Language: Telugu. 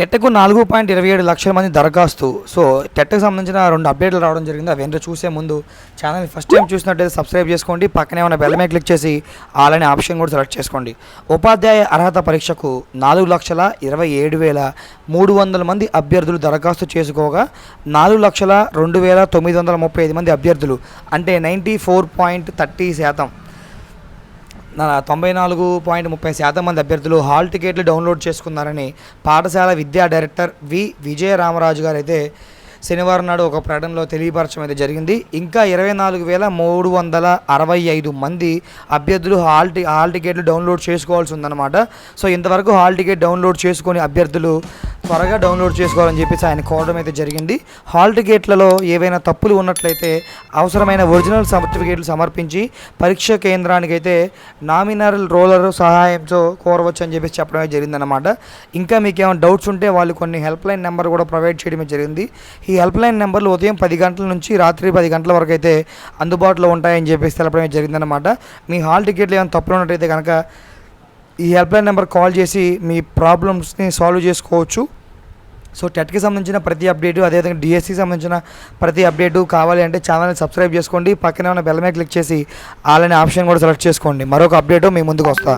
టెట్కు నాలుగు పాయింట్ ఇరవై ఏడు లక్షల మంది దరఖాస్తు. సో టెట్కు సంబంధించిన రెండు అప్డేట్లు రావడం జరిగింది. అవి ఏంటో చూసే ముందు ఛానల్ ఫస్ట్ టైం చూసినట్టయితే సబ్స్క్రైబ్ చేసుకోండి. పక్కనే ఉన్న బెల్ మీద క్లిక్ చేసి ఆల్ ఆప్షన్ కూడా సెలెక్ట్ చేసుకోండి. ఉపాధ్యాయ అర్హత పరీక్షకు నాలుగు లక్షల ఇరవై ఏడు వేల మూడు వందల మంది అభ్యర్థులు దరఖాస్తు చేసుకోగా నాలుగు లక్షల రెండు వేల తొమ్మిది వందల ముప్పై ఐదు మంది అభ్యర్థులు అంటే నైంటీ ఫోర్ పాయింట్ థర్టీ శాతం. తొంభై నాలుగు పాయింట్ ముప్పై శాతం మంది అభ్యర్థులు హాల్ టికెట్లు డౌన్లోడ్ చేసుకున్నారని పాఠశాల విద్యా డైరెక్టర్ వి విజయ రామరాజు గారు అయితే శనివారం నాడు ఒక ప్రకటనలో తెలియపరచడం అయితే జరిగింది. ఇంకా ఇరవై నాలుగు వేల మూడు వందల అరవై ఐదు మంది అభ్యర్థులు హాల్ టి హాల్ టికెట్లు డౌన్లోడ్ చేసుకోవాల్సి ఉందన్నమాట. సో ఇంతవరకు హాల్ టికెట్ డౌన్లోడ్ చేసుకొని అభ్యర్థులు త్వరగా డౌన్లోడ్ చేసుకోవాలని చెప్పేసి ఆయన కోరడం అయితే జరిగింది. హాల్ టికెట్లలో ఏవైనా తప్పులు ఉన్నట్లయితే అవసరమైన ఒరిజినల్ సర్టిఫికేట్లు సమర్పించి పరీక్ష కేంద్రానికి అయితే నామినల్ రోలర్ సహాయంతో కోరవచ్చు అని చెప్పేసి చెప్పడమే జరిగిందనమాట ఇంకా మీకు ఏమైనా డౌట్స్ ఉంటే వాళ్ళు కొన్ని హెల్ప్ లైన్ నెంబర్ కూడా ప్రొవైడ్ చేయడమే జరిగింది. ఈ హెల్ప్ లైన్ నెంబర్లు ఉదయం పది గంటల నుంచి రాత్రి పది గంటల వరకు అయితే అందుబాటులో ఉంటాయని చెప్పేసి తెలపడమే జరిగిందనమాట మీ హాల్ టికెట్లు ఏమైనా తప్పులు ఉన్నట్టయితే కనుక ఈ హెల్ప్లైన్ నెంబర్ కాల్ చేసి మీ ప్రాబ్లమ్స్ని సాల్వ్ చేసుకోవచ్చు. సో టెట్కి సంబంధించిన ప్రతి అప్డేటు అదేవిధంగా డిఎస్సికి సంబంధించిన ప్రతి అప్డేటు కావాలి అంటే ఛానల్ని సబ్స్క్రైబ్ చేసుకోండి. పక్కనే ఉన్న బెల్ మీద క్లిక్ చేసి ఆల్ అనే ఆప్షన్ కూడా సెలెక్ట్ చేసుకోండి. మరొక అప్డేటు మీ ముందుకు వస్తా.